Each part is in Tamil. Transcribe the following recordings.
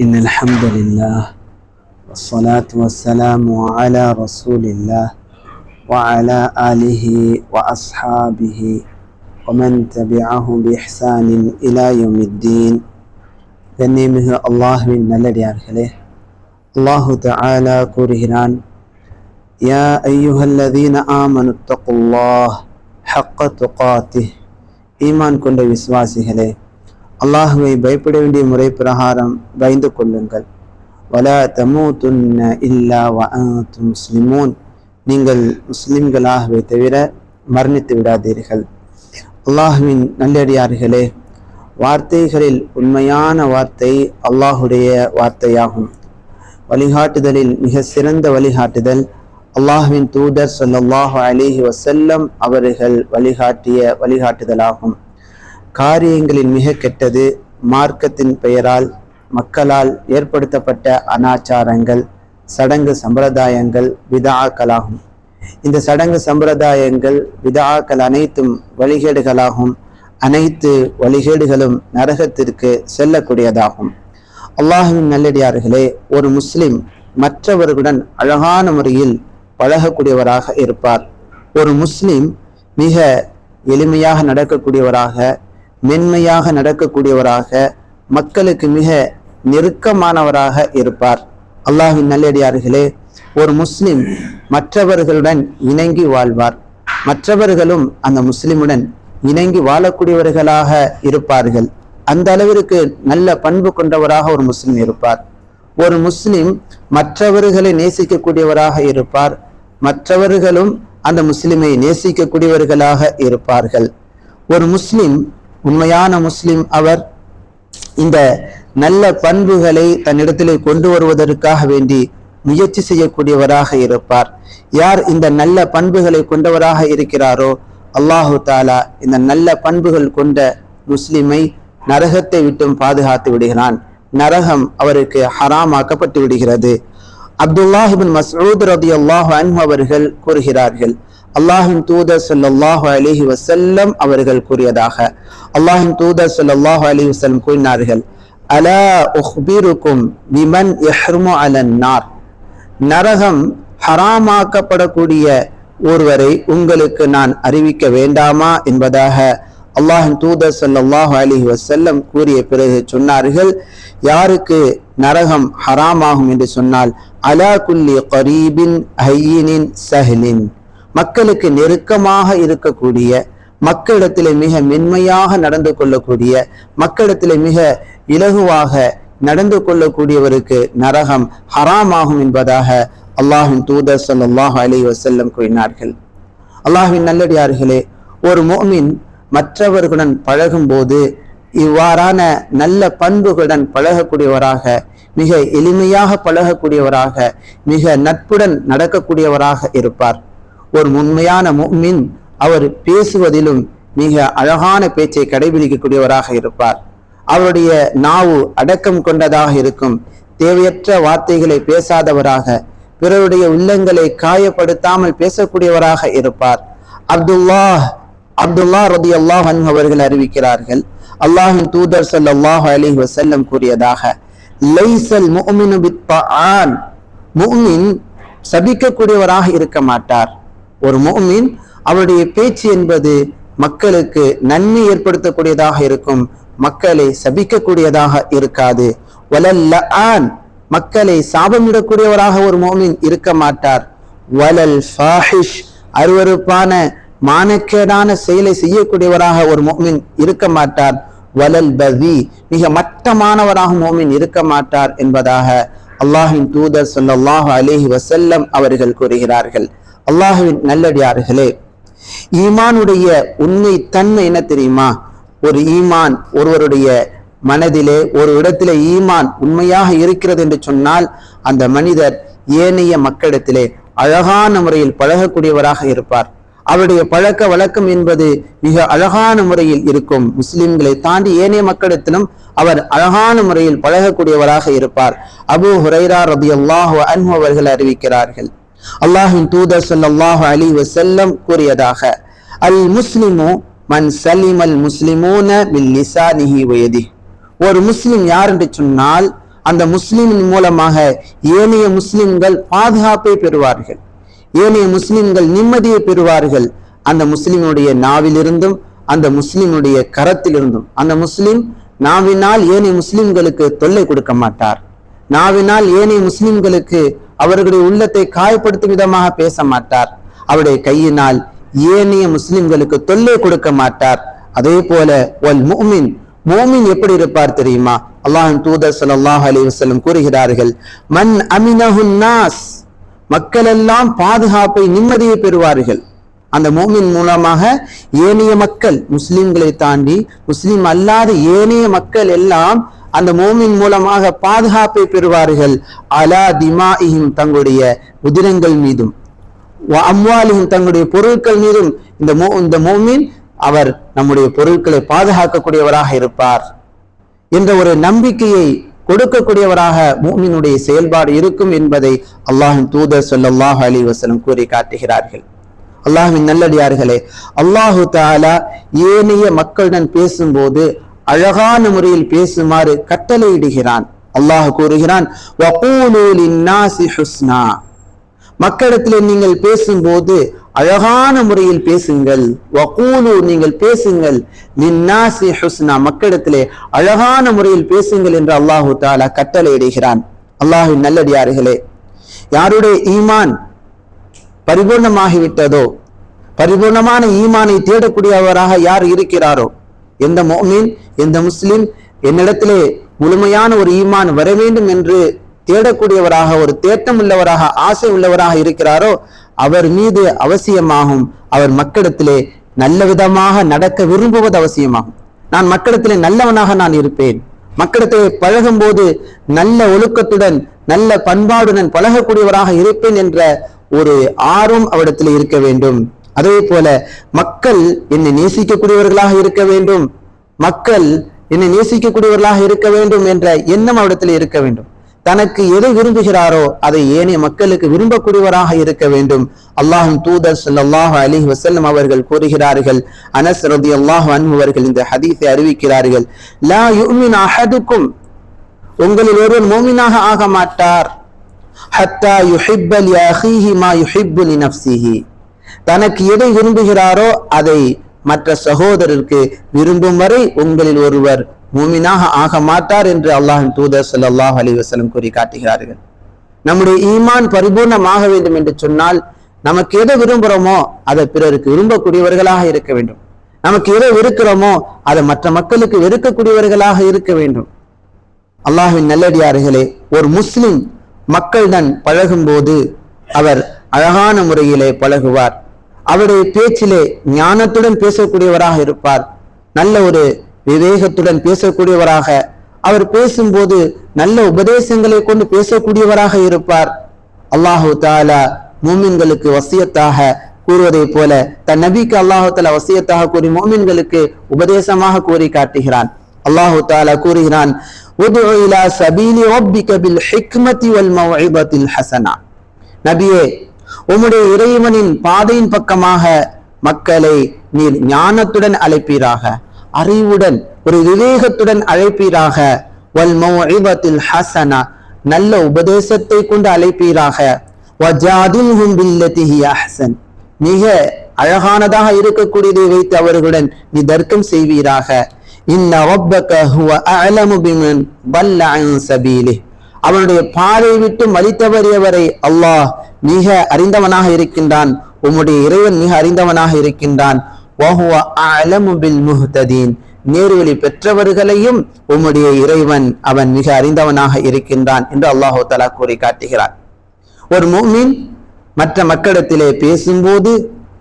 إن الحمد لله والصلاة والسلام على رسول الله وعلى آله وأصحابه ومن تبعهم بإحسان إلى يوم الدين கண்ணியமிகு அல்லாஹுவின் நல்லடியார்களே அல்லாஹு தஆலா கூறுகிறான் யா ஐயுஹல்லதீன ஆமனு தக்குல்லாஹ் ஹக்க துகாத்திஹ் ஈமான் கொண்ட விசுவாசிகளே அல்லாஹுவை பயப்பட வேண்டிய முறை பிரகாரம் பயந்து கொள்ளுங்கள். வலா தமூதுன்ன இல்லா முஸ்லிமோன். நீங்கள் முஸ்லிம்களாகவே தவிர மரணித்து விடாதீர்கள். அல்லாஹுவின் நல்லடியார்களே வார்த்தைகளில் உண்மையான வார்த்தை அல்லாஹுடைய வார்த்தையாகும். வழிகாட்டுதலில் மிக சிறந்த வழிகாட்டுதல் அல்லாஹுவின் தூதர் ஸல்லல்லாஹு அலிஹி வசல்லம் அவர்கள் வழிகாட்டிய வழிகாட்டுதலாகும். காரியங்களின் மிக கெட்டது மார்க்கத்தின் பெயரால் மக்களால் ஏற்படுத்தப்பட்ட அனாச்சாரங்கள் சடங்கு சம்பிரதாயங்கள் விதாக்களாகும் இந்த சடங்கு சம்பிரதாயங்கள் விதாக்கள் அனைத்தும் வழிகேடுகளாகும். அனைத்து வழிகேடுகளும் நரகத்திற்கு செல்லக்கூடியதாகும். அல்லாஹுவின் நல்லடியார்களே ஒரு முஸ்லிம் மற்றவர்களுடன் அழகான முறையில் பழகக்கூடியவராக இருப்பார். ஒரு முஸ்லிம் மிக எளிமையாக நடக்கக்கூடியவராக மென்மையாக நடக்கக்கூடியவராக மக்களுக்கு மிக நெருக்கமானவராக இருப்பார். அல்லாஹின் நல்லடியார்களே ஒரு முஸ்லிம் மற்றவர்களுடன் இணங்கி வாழ்வார். மற்றவர்களும் அந்த முஸ்லிமுடன் இணங்கி வாழக்கூடியவர்களாக இருப்பார்கள். அந்த அளவிற்கு நல்ல பண்பு கொண்டவராக ஒரு முஸ்லிம் இருப்பார். ஒரு முஸ்லிம் மற்றவர்களை நேசிக்கக்கூடியவராக இருப்பார். மற்றவர்களும் அந்த முஸ்லிமை நேசிக்கக்கூடியவர்களாக இருப்பார்கள். ஒரு முஸ்லிம் உண்மையான முஸ்லிம் அவர் இந்த நல்ல பண்புகளை தன்னிடத்திலே கொண்டு வருவதற்காக வேண்டி முயற்சி செய்யக்கூடியவராக இருப்பார். யார் இந்த நல்ல பண்புகளை கொண்டவராக இருக்கிறாரோ அல்லாஹு தாலா இந்த நல்ல பண்புகள் கொண்ட முஸ்லிமை நரகத்தை விட்டும் பாதுகாத்து விடுகிறான். நரகம் அவருக்கு ஹராமாக்கப்பட்டு விடுகிறது. அப்துல்லாஹிபின் மசூத் ரதி அல்லாஹ் அன்ஹு அவர்கள் கூறுகிறார்கள் அல்லாஹின் தூதர் ஸல்லல்லாஹு அலிஹி வசல்லம் அவர்கள் கூறியதாக. அல்லாஹின் தூதர் ஸல்லல்லாஹு அலி வசல்லம் கூறினார்கள் அலா உஹ்பிருக்கும் விமன் எஹ்மு அலன் நார் நரகம் ஹராமாக்கப்படக்கூடிய ஒருவரை உங்களுக்கு நான் அறிவிக்க வேண்டாமா என்பதாக அல்லாஹின் தூதர் ஸல்லல்லாஹு அலைஹி வசல்லம் கூறிய பிறகு சொன்னார்கள் யாருக்கு நரகம் ஹராமாகும் என்று சொன்னால் அலா குல்லி கரீபின் ஹையினின் சஹ்லின். மக்களுக்கு நெருக்கமாக இருக்கக்கூடிய மக்களிடத்திலே மிக மென்மையாக நடந்து கொள்ளக்கூடிய மக்களிடத்தில் மிக இலகுவாக நடந்து கொள்ளக்கூடியவருக்கு நரகம் ஹராமாகும் என்பதாக அல்லாஹின் தூதர் சொல்லாஹ் அலி வசல்லம் கூறினார்கள். அல்லாஹின் நல்லடியார்களே ஒரு மோமின் மற்றவர்களுடன் பழகும் போது இவ்வாறான நல்ல பண்புகளுடன் பழகக்கூடியவராக மிக எளிமையாக பழகக்கூடியவராக மிக நட்புடன் நடக்கக்கூடியவராக இருப்பார். ஒரு உண்மையான முஃமின் அவர் பேசுவதிலும் மிக அழகான பேச்சை கடைபிடிக்கக்கூடியவராக இருப்பார். அவருடைய நாவு அடக்கம் கொண்டதாக இருக்கும். தேவையற்ற வார்த்தைகளை பேசாதவராக பிறருடைய உள்ளங்களை காயப்படுத்தாமல் பேசக்கூடியவராக இருப்பார். அப்துல்லாஹ் அப்துல்லா ரதி அல்லாஹ் அவர்கள் அறிவிக்கிறார்கள். அல்லாஹின் தூதர் சல்லாஹ் அலி வசல்லம் கூறியதாக லைசல் முஃமின் சபிக்கக்கூடியவராக இருக்க மாட்டார். ஒரு முஃமின் அவருடைய பேச்சு என்பது மக்களுக்கு நன்மை ஏற்படுத்தக்கூடியதாக இருக்கும். மக்களை சபிக்கக்கூடியதாக இருக்காது. வலல் ஆன் மக்களை சாபமிடக்கூடியவராக ஒரு மோமின் இருக்க மாட்டார். வலல் ஃபாஹிஷ் அருவருப்பான மானக்கேடான செயலை செய்யக்கூடியவராக ஒரு மோமின் இருக்க மாட்டார். வலல் பதி மிக மட்டமானவராக மோமின் இருக்க மாட்டார் என்பதாக அல்லாஹின் தூதர் ஸல்லல்லாஹு அலிஹி வசல்லம் அவர்கள் கூறுகிறார்கள். அல்லாஹுவின் நல்லடியார்களே ஈமானுடைய உண்மை தன்மை என்ன தெரியுமா? ஒரு ஈமான் ஒருவருடைய மனதிலே ஒரு இடத்திலே ஈமான் உண்மையாக இருக்கிறது என்று சொன்னால் அந்த மனிதர் ஏனைய மக்களிடத்திலே அழகான முறையில் பழகக்கூடியவராக இருப்பார். அவருடைய பழக்க வழக்கம் என்பது மிக அழகான முறையில் இருக்கும். முஸ்லிம்களை தாண்டி ஏனைய மக்களிடத்திலும் அவர் அழகான முறையில் பழகக்கூடியவராக இருப்பார். அபு ஹுரைரா ரபி அல்லாஹு அன்ஹு அவர்கள் அறிவிக்கிறார்கள். அல்லாஹின் தூதர் ஸல்லல்லாஹு அலி வசல்லம் கூறியதாக அல் முஸ்லிமு மன் சலிமல் முஸ்லிமூன பில் லிசானிஹி வயதி ஒரு முஸ்லிம் யார் என்று சொன்னால் அந்த முஸ்லிமின் மூலமாக ஏனைய முஸ்லிம்கள் பாதுகாப்பை பெறுவார்கள். ஏனைய முஸ்லிம்கள் நிம்மதியை பெறுவார்கள். அந்த முஸ்லிமுடைய நாவிலிருந்தும் அந்த முஸ்லிமுடைய கரத்திலிருந்தும். அந்த முஸ்லிம் நாவினால் ஏனைய முஸ்லிம்களுக்கு தொல்லை கொடுக்க மாட்டார். நாவினால் ஏனைய முஸ்லிம்களுக்கு அவர்களுடைய உள்ளத்தை காயப்படுத்தும் விதமாக பேச மாட்டார். அவருடைய கையினால் ஏனைய முஸ்லிம்களுக்கு தொல்லை கொடுக்க மாட்டார். அதே போல ஒல் முஃமின் மோமின் எப்படி இருப்பார் தெரியுமா? அல்லாஹின் தூதர் ஸல்லல்லாஹு அலைஹி வஸல்லம் கூறுகிறார்கள் மன் அமினஹுன்னாஸ் மக்கள் எல்லாம் பாதுகாப்பை நிம்மதியை பெறுவார்கள். அந்த மோமின் மூலமாக ஏனைய மக்கள் முஸ்லிம்களை தாண்டி முஸ்லிம் அல்லாத ஏனைய மக்கள் எல்லாம் அந்த மோமின் மூலமாக பாதுகாப்பை பெறுவார்கள். அலா திமாஇஹிம் தங்களுடைய உதிரங்கள் மீதும். அம்வாலிஹிம் தங்களுடைய பொருட்கள் மீதும் இந்த மோ இந்த மோமின் அவர் நம்முடைய பொருட்களை பாதுகாக்கக்கூடியவராக இருப்பார் என்ற ஒரு நம்பிக்கையை கொடுக்கக்கூடியவராக மூமினுடைய செயல்பாடு இருக்கும் என்பதை அல்லாஹின் தூதர் சொல்லாஹ் அலி வசலம் கூறி காட்டுகிறார்கள். அல்லாஹின் நல்லடியார்களே அல்லாஹு தாலா ஏனைய மக்களுடன் பேசும்போது அழகான முறையில் பேசுமாறு கட்டளையிடுகிறான். அல்லாஹ் கூறுகிறான் மக்களிடத்தில் நீங்கள் பேசும்போது அழகான முறையில் பேசுங்கள். வகூலு நீங்கள் பேசுங்கள். லின்னாசி ஹுஸ்னா. மக்களிடத்திலே அழகான முறையில் பேசுங்கள் என்று அல்லாஹு தாலா கட்டளையிடுகிறான். அல்லாஹின் நல்லடியார்களே யாருடைய ஈமான் பரிபூர்ணமாகிவிட்டதோ பரிபூர்ணமான ஈமானை தேடக்கூடியவராக யார் இருக்கிறாரோ எந்த மோமீன் எந்த முஸ்லிம் என்னிடத்திலே முழுமையான ஒரு ஈமான் வர வேண்டும் என்று தேடக்கூடியவராக ஒரு தேட்டம் உள்ளவராக ஆசை உள்ளவராக இருக்கிறாரோ அவர் மீது அவசியமாகும். அவர் மக்களிடத்திலே நல்ல விதமாக நடக்க விரும்புவது அவசியமாகும். நான் மக்களிடத்திலே நல்லவனாக நான் இருப்பேன். மக்களிடத்திலே பழகும் போது நல்ல ஒழுக்கத்துடன் நல்ல பண்பாடுடன் பழகக்கூடியவராக இருப்பேன் என்ற ஒரு ஆர்வம் அவரிடத்தில் இருக்க வேண்டும். அதே போல மக்கள் என்னை நேசிக்கக்கூடியவர்களாக இருக்க வேண்டும். மக்கள் என்னை நேசிக்கக்கூடியவர்களாக இருக்க வேண்டும் என்ற எண்ணம் அவரிடத்தில் இருக்க வேண்டும். தனக்கு எதை விரும்புகிறாரோ அதை ஏனைய மக்களுக்கு விரும்பக்கூடியவராக இருக்க வேண்டும். அல்லாஹும் தூதர் சல்லாஹ் அலி வசல்லம் அவர்கள் கூறுகிறார்கள் அனஸ் ரதி அல்லாஹ் அவர்கள் இந்த ஹதீஸை அறிவிக்கிறார்கள் லா யுமின் அஹதுக்கும். உங்களில் ஒருவர் மோமினாக ஆக மாட்டார். ஹத்தா யுஹிப்பல் மா யுஹிப்பு லி தனக்கு எதை விரும்புகிறாரோ அதை மற்ற சகோதரருக்கு விரும்பும் வரை உங்களில் ஒருவர் மூமினாக ஆக மாட்டார் என்று அல்லாஹின் தூதர் சல்லாஹ் அலி வசலம் கூறி காட்டுகிறார்கள். நம்முடைய ஈமான் பரிபூர்ணமாக வேண்டும் என்று சொன்னால் நமக்கு எதை விரும்புகிறோமோ அதை பிறருக்கு விரும்பக்கூடியவர்களாக இருக்க வேண்டும். நமக்கு எதை வெறுக்கிறோமோ அதை மற்ற மக்களுக்கு வெறுக்கக்கூடியவர்களாக இருக்க வேண்டும். அல்லாஹின் நல்லடியார்களே ஒரு முஸ்லிம் மக்களுடன் பழகும்போது அவர் அழகான முறையிலே பழகுவார். அவருடைய பேச்சிலே ஞானத்துடன் பேசக்கூடியவராக இருப்பார். நல்ல ஒரு விவேகத்துடன் பேசக்கூடியவராக அவர் பேசும்போது நல்ல உபதேசங்களை கொண்டு பேசக்கூடியவராக இருப்பார். அல்லாஹு தாலா மூமின்களுக்கு வசியத்தாக கூறுவதை போல தன் நபிக்கு அல்லாஹு தாலா வசியத்தாக கூறி மூமின்களுக்கு உபதேசமாக கூறி காட்டுகிறான். அல்லாஹு தாலா கூறுகிறான் சபீலி ஹசனா. நபியே உம்முடைய இறைவனின் பாதையின் பக்கமாக மக்களை நீர் ஞானத்துடன் அழைப்பீராக அறிவுடன் ஒரு விவேகத்துடன் அழைப்பீராக வல் மௌஇபத்தில் ஹசனா நல்ல உபதேசத்தை கொண்டு அழைப்பீராக வஜாதில்ஹும் அஹ்சன். மிக அழகானதாக இருக்கக்கூடியதை வைத்து அவர்களுடன் நீ தர்க்கம் செய்வீராக. இன்ன ரப்பக ஹுவ அஅலமு பிமன் அவனுடைய பாதை விட்டு மலித்தவறியவரை அல்லாஹ் மிக அறிந்தவனாக இருக்கின்றான். உம்முடைய இறைவன் மிக அறிந்தவனாக இருக்கின்றான். நேர்வழி பெற்றவர்களையும் உம்முடைய இறைவன் அவன் மிக அறிந்தவனாக இருக்கின்றான் என்று அல்லாஹு தலா கூறி காட்டுகிறார் ஒரு மூமின் மற்ற மக்களிடத்திலே பேசும்போது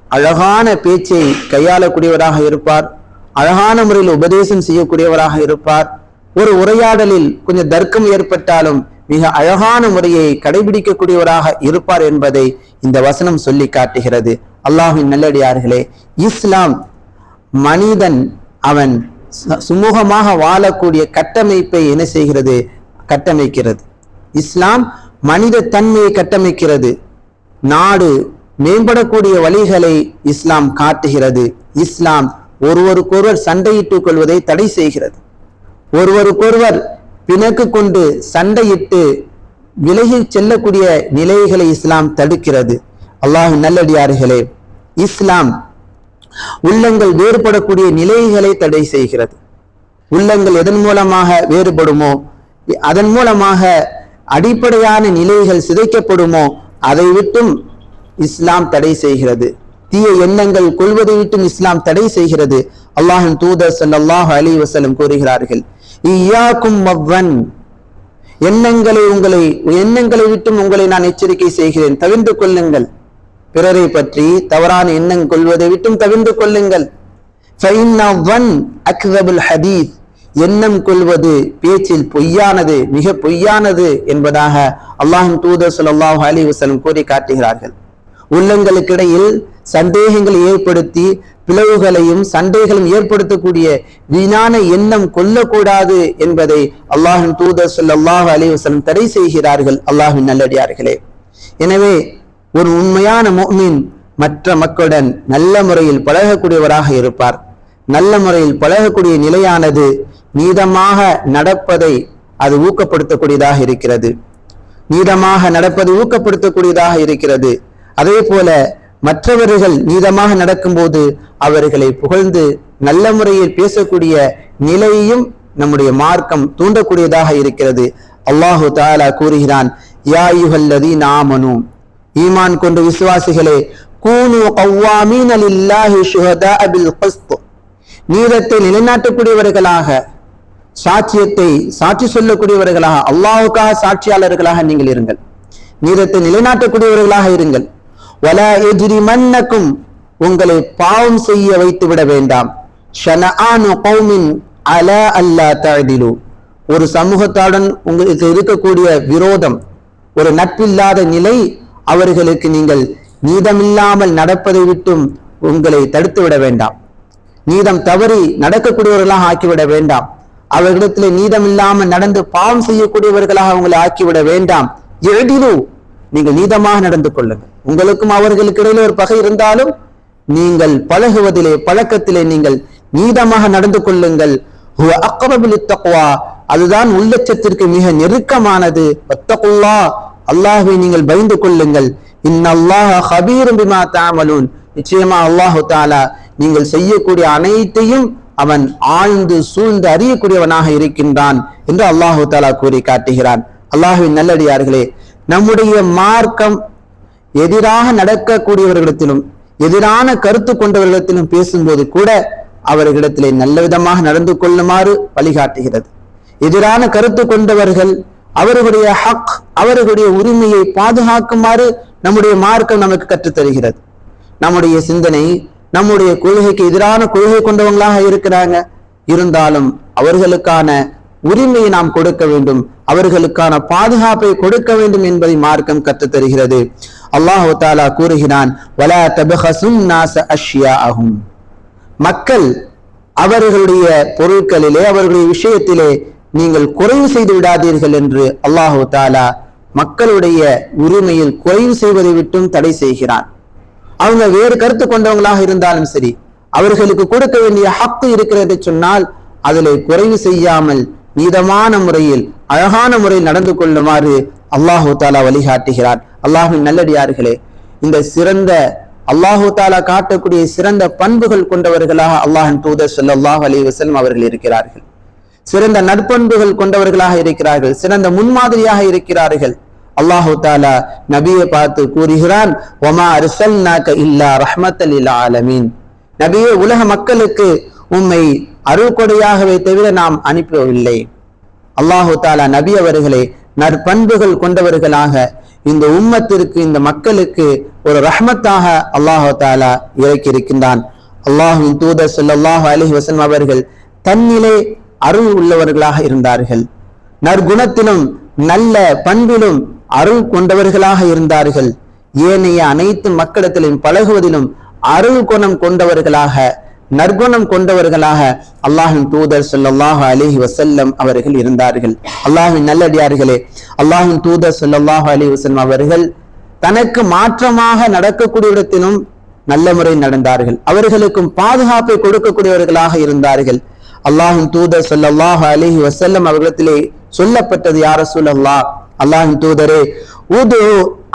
அழகான பேச்சை கையாளக்கூடியவராக இருப்பார். அழகான முறையில் உபதேசம் செய்யக்கூடியவராக இருப்பார். ஒரு உரையாடலில் கொஞ்சம் தர்க்கம் ஏற்பட்டாலும் மிக அழகான முறையை கடைபிடிக்கக்கூடியவராக இருப்பார் என்பதை இந்த வசனம் சொல்லி காட்டுகிறது. அல்லாஹின் நல்லடியார்களே இஸ்லாம் மனிதன் அவன் சுமூகமாக வாழக்கூடிய கட்டமைப்பை என்ன செய்கிறது? கட்டமைக்கிறது. இஸ்லாம் மனித தன்மையை கட்டமைக்கிறது. நாடு மேம்படக்கூடிய வழிகளை இஸ்லாம் காட்டுகிறது. இஸ்லாம் ஒருவருக்கொருவர் சண்டையிட்டுக் கொள்வதை தடை செய்கிறது. ஒருவருக்கொருவர் பிணக்கு கொண்டு சண்டையிட்டு விலகி செல்லக்கூடிய நிலைகளை இஸ்லாம் தடுக்கிறது. அல்லாஹ் நல்லடியார்களே இஸ்லாம் உள்ளங்கள் வேறுபடக்கூடிய நிலைகளை தடை செய்கிறது. உள்ளங்கள் எதன் மூலமாக வேறுபடுமோ அதன் மூலமாக அடிப்படையான நிலைகள் சிதைக்கப்படுமோ அதை விட்டும் இஸ்லாம் தடை செய்கிறது. தீய எண்ணங்கள் கொள்வதை விட்டும் இஸ்லாம் தடை செய்கிறது. அல்லாஹின் தூதர் சல்லாஹ் அலி வசலம் கூறுகிறார்கள் இய்யாக்கும் மவ்வன். எண்ணங்களை உங்களை எண்ணங்களை விட்டும் உங்களை நான் எச்சரிக்கை செய்கிறேன். தவிர்ந்து கொள்ளுங்கள். பிறரை பற்றி தவறான எண்ணம் கொள்வதை விட்டும் தவிர்ந்து கொள்ளுங்கள். ஃபைன்னா ஹதீஸ். எண்ணம் கொள்வது பேச்சில் பொய்யானது மிக பொய்யானது என்பதாக அல்லாஹும் தூதர் ஸல்லல்லாஹு அலி வசலம் கூறி காட்டுகிறார்கள். உள்ளங்களுக்கிடையில் சந்தேகங்களை ஏற்படுத்தி பிளவுகளையும் சண்டைகளும் ஏற்படுத்தக்கூடிய வீணான எண்ணம் கொல்லக்கூடாது என்பதை அல்லாஹின் தூதர் சொல் அல்லாஹ் வஸல்லம் தடை செய்கிறார்கள். அல்லாஹின் நல்லடியார்களே. எனவே ஒரு உண்மையான மோமின் மற்ற மக்களுடன் நல்ல முறையில் பழகக்கூடியவராக இருப்பார். நல்ல முறையில் பழகக்கூடிய நிலையானது நீதமாக நடப்பதை அது ஊக்கப்படுத்தக்கூடியதாக இருக்கிறது. நீதமாக நடப்பது ஊக்கப்படுத்தக்கூடியதாக இருக்கிறது. அதே போல மற்றவர்கள் நீதமாக நடக்கும்போது அவர்களை புகழ்ந்து நல்ல முறையில் பேசக்கூடிய நிலையையும் நம்முடைய மார்க்கம் தூண்டக்கூடியதாக இருக்கிறது. அல்லாஹு தாலா கூறுகிறான் யா யுஹல்லதீன ஆமனு. ஈமான் கொண்டு விசுவாசிகளே கூனு கவ்வாமீன லில்லாஹி ஷுஹதாஅ நீதத்தை நிலைநாட்டக்கூடியவர்களாக சாட்சியத்தை சாட்சி சொல்லக்கூடியவர்களாக அல்லாஹுக்காக சாட்சியாளர்களாக நீங்கள் இருங்கள். நீதத்தை நிலைநாட்டக்கூடியவர்களாக இருங்கள். வலா எஜ்ரிமன்னக்கும் உங்களை பாவம் செய்ய வைத்து விட வேண்டாம். ஷனஆனு கௌமின் அலா அல்லா தஅதிலு ஒரு சமூகத்துடன் உங்களுக்கு இருக்கக்கூடிய விரோதம் ஒரு நட்பில்லாத நிலை அவர்களுக்கு நீங்கள் நீதமில்லாமல் நடப்பதை விட்டும் உங்களை தடுத்து விட வேண்டாம். நீதம் தவறி நடக்கக்கூடியவர்களாக ஆக்கிவிட வேண்டாம். அவர்களிடத்தில் நீதம் இல்லாமல் நடந்து பாவம் செய்யக்கூடியவர்களாக அவங்களை ஆக்கிவிட வேண்டாம். எழிலு நீங்கள் நீதமாக நடந்து கொள்ளுங்கள். உங்களுக்கும் அவர்களுக்கு இடையில ஒரு பகை இருந்தாலும் நீங்கள் பழகுவதிலே பழக்கத்திலே நீங்கள் நீதமாக நடந்து கொள்ளுங்கள். ஹுவ அதுதான் உள்ளச்சத்திற்கு மிக நெருக்கமானது. வத்தகுல்லா. நீங்கள் பயந்து கொள்ளுங்கள். இன்னல்லாஹ ஹபீரும் பிமா நிச்சயமா அல்லாஹு தாலா நீங்கள் செய்யக்கூடிய அனைத்தையும் அவன் ஆழ்ந்து சூழ்ந்து அறியக்கூடியவனாக இருக்கின்றான் என்று அல்லாஹு தாலா கூறி காட்டுகிறான் அல்லாஹுவின் நல்லடியார்களே நம்முடைய மார்க்கம் எதிராக நடக்கக்கூடியவர்களிடத்திலும் எதிரான கருத்து கொண்டவர்களிடத்திலும் பேசும்போது கூட அவர்களிடத்திலே நல்ல விதமாக நடந்து கொள்ளுமாறு வழிகாட்டுகிறது. எதிரான கருத்து கொண்டவர்கள் அவர்களுடைய ஹக் அவர்களுடைய உரிமையை பாதுகாக்குமாறு நம்முடைய மார்க்கம் நமக்கு கற்றுத்தருகிறது. நம்முடைய சிந்தனை நம்முடைய கொள்கைக்கு எதிரான கொள்கை கொண்டவங்களாக இருக்கிறாங்க. இருந்தாலும் அவர்களுக்கான உரிமையை நாம் கொடுக்க வேண்டும். அவர்களுக்கான பாதுகாப்பை கொடுக்க வேண்டும் என்பதை மார்க்கம் கத்து தருகிறது அல்லாஹு தாலா கூறுகிறான் வலா தபஹசுன் நாச அஷ்யாஅஹும். மக்கள் அவர்களுடைய பொருட்களிலே அவர்களுடைய விஷயத்திலே நீங்கள் குறைவு செய்து விடாதீர்கள் என்று அல்லாஹு தாலா மக்களுடைய உரிமையில் குறைவு செய்வதை விட்டும் தடை செய்கிறான். அவங்க வேறு கருத்து கொண்டவங்களாக இருந்தாலும் சரி அவர்களுக்கு கொடுக்க வேண்டிய ஹக்கு இருக்கிறது சொன்னால் அதில் குறைவு செய்யாமல் நீதமான முறையில் அழகான முறையில் நடந்து கொள்ளுமாறு அல்லாஹு தாலா வழிகாட்டுகிறார் அல்லாஹின் நல்லடியார்களே இந்த சிறந்த அல்லாஹு தாலா காட்டக்கூடிய சிறந்த பண்புகள் கொண்டவர்களாக அல்லாஹின் தூதர் சொல்லாஹ் அலி வசலம் அவர்கள் இருக்கிறார்கள். சிறந்த நற்பண்புகள் கொண்டவர்களாக இருக்கிறார்கள் சிறந்த முன்மாதிரியாக இருக்கிறார்கள். அல்லாஹு தாலா நபியை பார்த்து கூறுகிறான் ஒமா அர்சல்நாக இல்லா ரஹமத் அலி ஆலமீன். நபியே உலக மக்களுக்கு உம்மை அருள்கொடையாகவே தவிர நாம் அனுப்பவில்லை அல்லாஹு தாலா நபி அவர்களை நற்பண்புகள் கொண்டவர்களாக இந்த உம்மத்திற்கு இந்த மக்களுக்கு ஒரு ரஹமத்தாக அல்லாஹு தாலா இறக்கியிருக்கின்றான். அல்லாஹின் தூதர் சொல்லாஹு அலி வசன் அவர்கள் தன்னிலே அருள் உள்ளவர்களாக இருந்தார்கள். நற்குணத்திலும் நல்ல பண்பிலும் அருள் கொண்டவர்களாக இருந்தார்கள். ஏனைய அனைத்து மக்களிடத்திலும் பழகுவதிலும் அருள் குணம் கொண்டவர்களாக நற்குணம் கொண்டவர்களாக அல்லாஹின் தூதர் ஸல்லல்லாஹு அலிஹி வசல்லம் அவர்கள் இருந்தார்கள். அல்லாஹின் நல்லடியார்களே அல்லாஹின் தூதர் ஸல்லல்லாஹு அலி வசல்லம் அவர்கள் தனக்கு மாற்றமாக நடக்கக்கூடிய இடத்திலும் நல்ல முறை நடந்தார்கள். அவர்களுக்கும் பாதுகாப்பை கொடுக்கக்கூடியவர்களாக இருந்தார்கள். அல்லாஹின் தூதர் சொல்லல்லாஹ் அலிஹி வசல்லம் அவர்களிடத்திலே சொல்லப்பட்டது யார சொல்லல்லா அல்லாஹின் தூதரே உது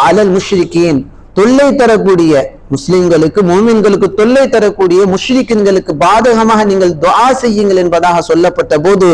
அலல் முஷ்ரிகீன் தொல்லை தரக்கூடிய முஸ்லிம்களுக்கு மோமின்களுக்கு தொல்லை தரக்கூடிய முஷ்ரிக்கின்களுக்கு பாதகமாக நீங்கள் துவா செய்யுங்கள் என்பதாக சொல்லப்பட்ட போது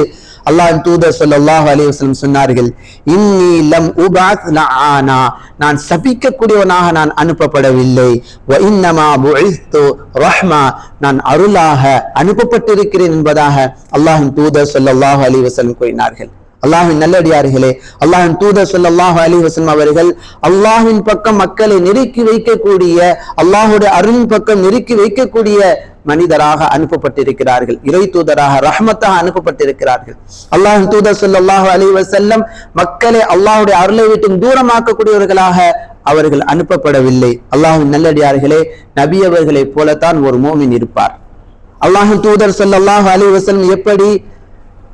அல்லாஹ் தூதர் ஸல்லல்லாஹு அலைஹி வஸல்லம் சொன்னார்கள் இன்னி லம் உபாத் லஆனா. நான் சபிக்கக்கூடியவனாக நான் அனுப்பப்படவில்லை. வ இன்னமா புஇஸ்து ரஹ்மா. நான் அருளாக அனுப்பப்பட்டிருக்கிறேன் என்பதாக அல்லாஹின் தூதர் ஸல்லல்லாஹு அலைஹி வஸல்லம் கூறினார்கள். அல்லாஹின் நல்லடியார்களே அல்லாஹின் தூத சொல்லாஹு அலி வஸல்லம் அவர்கள் அல்லாஹின் பக்கம் மக்களை நெருக்கி வைக்கக்கூடிய அல்லாஹுடைய அருளின் பக்கம் நெருக்கி வைக்கக்கூடிய மனிதராக அனுப்பப்பட்டிருக்கிறார்கள். இறை தூதராக ரஹமத்தாக அனுப்பப்பட்டிருக்கிறார்கள். அல்லாஹின் தூதர் சொல்லாஹு அலி வசல்லம் மக்களை அல்லாஹுடைய அருளை விட்டு தூரமாக்கக்கூடியவர்களாக அவர்கள் அனுப்பப்படவில்லை. அல்லாஹின் நல்லடியார்களே நபி அவர்களைப் போலத்தான் ஒரு மோமின் இருப்பார். அல்லாஹின் தூதர் சொல்லாஹு அலி வசல்லம் எப்படி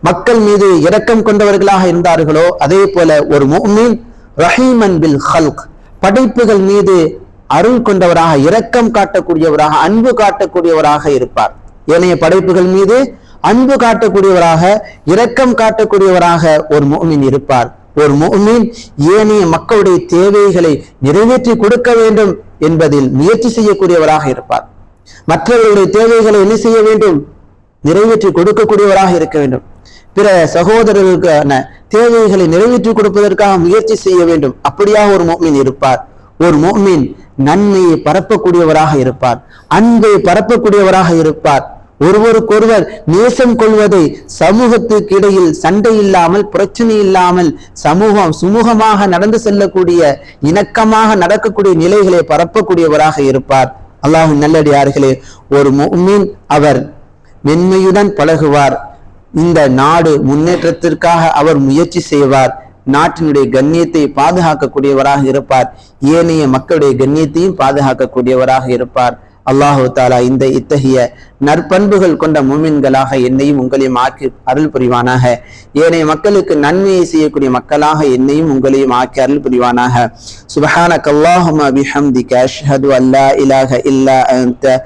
மக்கள் மீது இரக்கம் கொண்டவர்களாக இருந்தார்களோ அதே போல ஒரு முஃமின் ரஹீமன் பில் ஹல்க் படைப்புகள் மீது அருள் கொண்டவராக இரக்கம் காட்டக்கூடியவராக அன்பு காட்டக்கூடியவராக இருப்பார். ஏனைய படைப்புகள் மீது அன்பு காட்டக்கூடியவராக இரக்கம் காட்டக்கூடியவராக ஒரு மோமின் இருப்பார். ஒரு மோமின் ஏனைய மக்களுடைய தேவைகளை நிறைவேற்றி கொடுக்க வேண்டும் என்பதில் முயற்சி செய்யக்கூடியவராக இருப்பார். மற்றவர்களுடைய தேவைகளை என்ன செய்ய வேண்டும்? நிறைவேற்றி கொடுக்கக்கூடியவராக இருக்க வேண்டும். பிற சகோதரர்களுக்கான தேவைகளை நிறைவேற்றி கொடுப்பதற்காக முயற்சி செய்ய வேண்டும். அப்படியாக ஒரு மோமின் இருப்பார். ஒரு மோமின் நன்மையை பரப்பக்கூடியவராக இருப்பார். அன்பை பரப்பக்கூடியவராக இருப்பார். ஒருவருக்கொருவர் நேசம் கொள்வதை சமூகத்துக்கு இடையில் சண்டை இல்லாமல் பிரச்சனை இல்லாமல் சமூகம் சுமூகமாக நடந்து செல்லக்கூடிய இணக்கமாக நடக்கக்கூடிய நிலைகளை பரப்பக்கூடியவராக இருப்பார். அல்லாஹ் நல்லடியார்களே ஒரு மீன் அவர் மென்மையுடன் பழகுவார். இந்த நாடு முன்னேற்றத்திற்காக அவர் முயற்சி செய்வார். நாட்டினுடைய கண்ணியத்தை பாதுகாக்கக்கூடியவராக இருப்பார். ஏனைய மக்களுடைய கண்ணியத்தையும் பாதுகாக்கக்கூடியவராக இருப்பார். அல்லாஹு தாலா இந்த இத்தகைய நற்பண்புகள் கொண்ட மூமின்களாக என்னையும் உங்களையும் ஆக்கி அருள் புரிவானாக. ஏனைய மக்களுக்கு நன்மையை செய்யக்கூடிய மக்களாக என்னையும் உங்களையும் ஆக்கி அருள் புரிவானாக. சுபஹான அல்லாஹும்ம பிஹம்திக அஷ்ஹது அல்லா இலாக இல்லா அந்த